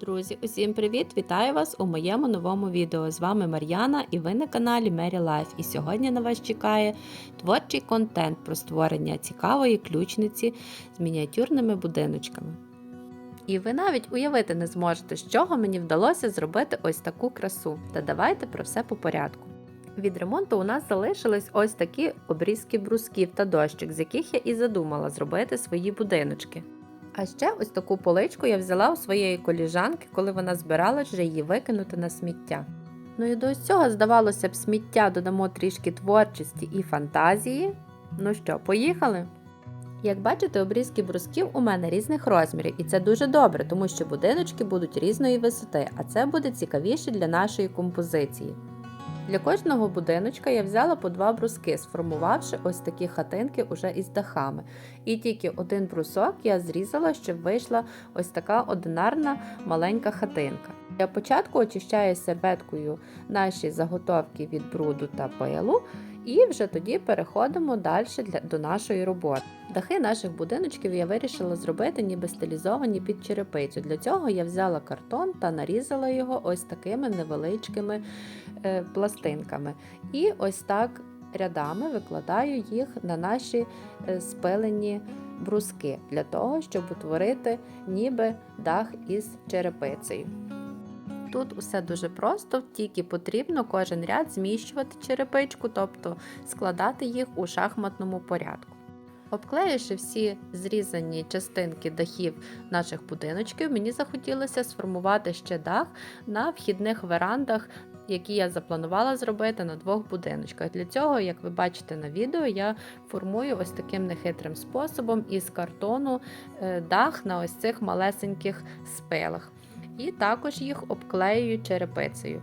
Друзі, усім привіт! Вітаю вас у моєму новому відео. З вами Мар'яна і ви на каналі Mary Life. І сьогодні на вас чекає творчий контент про створення цікавої ключниці з мініатюрними будиночками. І ви навіть уявити не зможете, з чого мені вдалося зробити ось таку красу. Та давайте про все по порядку. Від ремонту у нас залишились ось такі обрізки брусків та дощок, з яких я і задумала зробити свої будиночки. А ще ось таку поличку я взяла у своєї коліжанки, коли вона збиралась вже її викинути на сміття. Ну і до цього, здавалося б, сміття додамо трішки творчості і фантазії. Ну що, поїхали? Як бачите, обрізки брусків у мене різних розмірів, і це дуже добре, тому що будиночки будуть різної висоти, а це буде цікавіше для нашої композиції. Для кожного будиночка я взяла по два бруски, сформувавши ось такі хатинки уже із дахами. І тільки один брусок я зрізала, щоб вийшла ось така одинарна маленька хатинка. Для початку очищаю серветкою наші заготовки від бруду та пилу. І вже тоді переходимо далі до нашої роботи. Дахи наших будиночків я вирішила зробити ніби стилізовані під черепицю. Для цього я взяла картон та нарізала його ось такими невеличкими е, пластинками. І ось так рядами викладаю їх на наші е, спилені бруски для того, щоб утворити ніби дах із черепицею. Тут усе дуже просто, тільки потрібно кожен ряд зміщувати черепичку, тобто складати їх у шахматному порядку. Обклеївши всі зрізані частинки дахів наших будиночків, мені захотілося сформувати ще дах на вхідних верандах, які я запланувала зробити на двох будиночках. Для цього, як ви бачите на відео, я формую ось таким нехитрим способом із картону е, дах на ось цих малесеньких спилах і також їх обклеюю черепицею.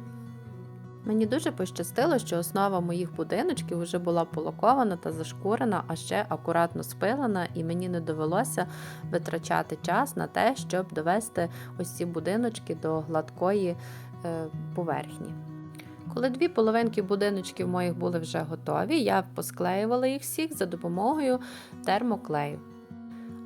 Мені дуже пощастило, що основа моїх будиночків вже була полокована та зашкурена, а ще акуратно спилена, і мені не довелося витрачати час на те, щоб довести ось ці будиночки до гладкої е, поверхні. Коли дві половинки будиночків моїх були вже готові, я посклеювала їх всіх за допомогою термоклею.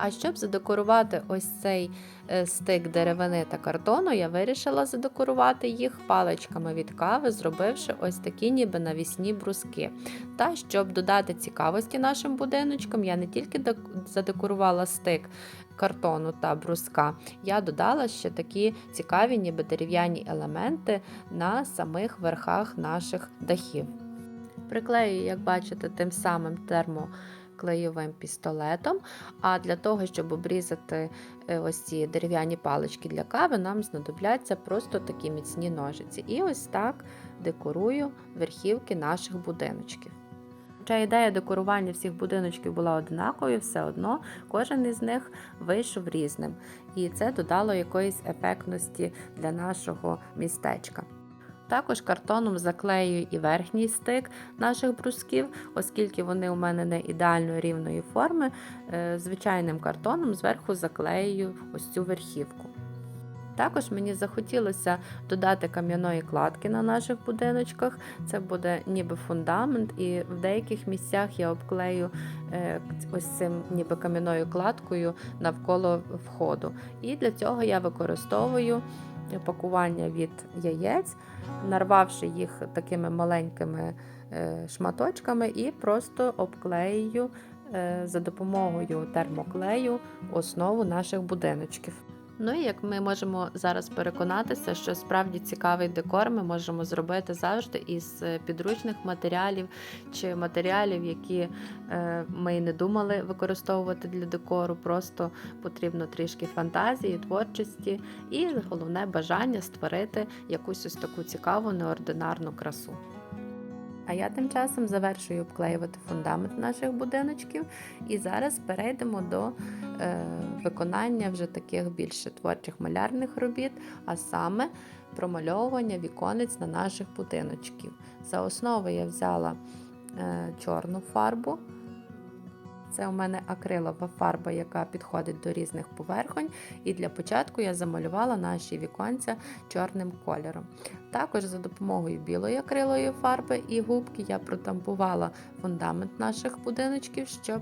А щоб задекорувати ось цей е, стик деревини та картону, я вирішила задекорувати їх паличками від кави, зробивши ось такі ніби навісні бруски. Та щоб додати цікавості нашим будиночкам, я не тільки задекорувала стик картону та бруска, я додала ще такі цікаві, ніби дерев'яні елементи на самих верхах наших дахів. Приклею, як бачите, тим самим термо клеєвим пістолетом. А для того, щоб обрізати е, ось ці дерев'яні палички для кави, нам знадобляться просто такі міцні ножиці. І ось так декорую верхівки наших будиночків. Хоча ідея декорування всіх будиночків була однаковою, все одно кожен із них вийшов різним. І це додало якоїсь ефектності для нашого містечка. Також картоном заклею і верхній стик наших брусків, оскільки вони у мене не ідеально рівної форми, е, звичайним картоном зверху заклею ось цю верхівку. Також мені захотілося додати кам'яної кладки на наших будиночках. Це буде ніби фундамент, і в деяких місцях я обклею е, ось цим ніби кам'яною кладкою навколо входу. І для цього я використовую пакування від яєць, нарвавши їх такими маленькими е, шматочками, і просто обклею е, за допомогою термоклею основу наших будиночків. Ну і як ми можемо зараз переконатися, що справді цікавий декор ми можемо зробити завжди із е, підручних матеріалів чи матеріалів, які е, ми не думали використовувати для декору. Просто потрібно трішки фантазії, творчості і головне бажання створити якусь ось таку цікаву неординарну красу. А я тим часом завершую обклеювати фундамент наших будиночків. І зараз перейдемо до е, виконання вже таких більше творчих малярних робіт, а саме промальовування віконець на наших будиночків. За основу я взяла е, чорну фарбу. Це у мене акрилова фарба, яка підходить до різних поверхонь. І для початку я замалювала наші віконця чорним кольором. Також за допомогою білої акрилової фарби і губки я протампувала фундамент наших будиночків, щоб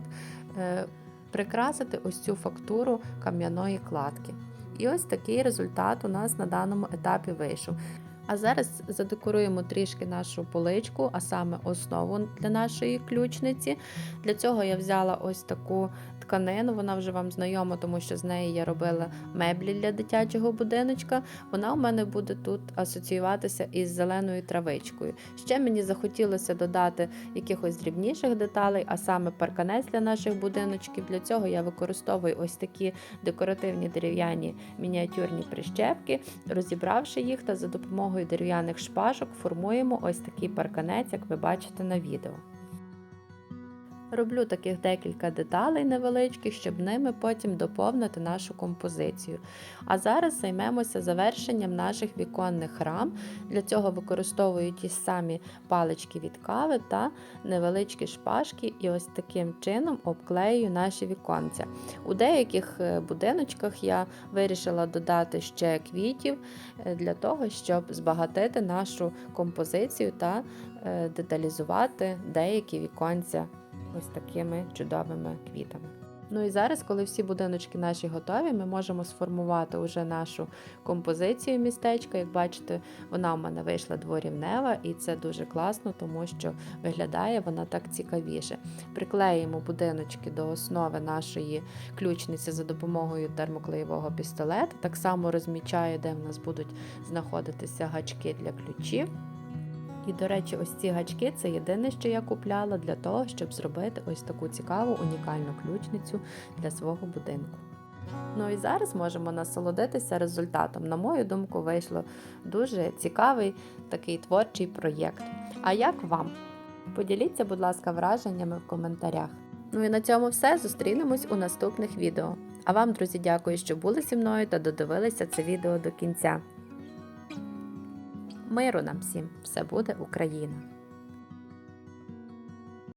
е, прикрасити ось цю фактуру кам'яної кладки. І ось такий результат у нас на даному етапі вийшов. А зараз задекоруємо трішки нашу поличку, а саме основу для нашої ключниці. Для цього я взяла ось таку тканину, вона вже вам знайома, тому що з неї я робила меблі для дитячого будиночка. Вона у мене буде тут асоціюватися із зеленою травичкою. Ще мені захотілося додати якихось дрібніших деталей, а саме парканець для наших будиночків. Для цього я використовую ось такі декоративні дерев'яні мініатюрні прищепки. Розібравши їх та за допомогою дерев'яних шпажок формуємо ось такий парканець, як ви бачите на відео. Роблю таких декілька деталей невеличких, щоб ними потім доповнити нашу композицію. А зараз займемося завершенням наших віконних рам. Для цього використовую ті самі палички від кави та невеличкі шпажки, і ось таким чином обклею наші віконця. У деяких е, будиночках я вирішила додати ще квітів е, для того, щоб збагатити нашу композицію та е, деталізувати деякі віконця ось такими чудовими квітами. Ну і зараз, коли всі будиночки наші готові, ми можемо сформувати вже нашу композицію містечка. Як бачите, вона у мене вийшла дворівнева, і це дуже класно, тому що виглядає вона так цікавіше. Приклеїмо будиночки до основи нашої ключниці за допомогою термоклеєвого пістолета. Так само розмічаю, де в нас будуть знаходитися гачки для ключів. І, до речі, ось ці гачки це єдине, що я купляла для того, щоб зробити ось таку цікаву унікальну ключницю для свого будинку. Ну і зараз можемо насолодитися результатом. На мою думку, вийшло дуже цікавий такий творчий проєкт. А як вам? Поділіться, будь ласка, враженнями в коментарях. Ну і на цьому все. Зустрінемось у наступних відео. А вам, друзі, дякую, що були зі мною та додивилися це відео до кінця. Миру нам всім! Все буде Україна!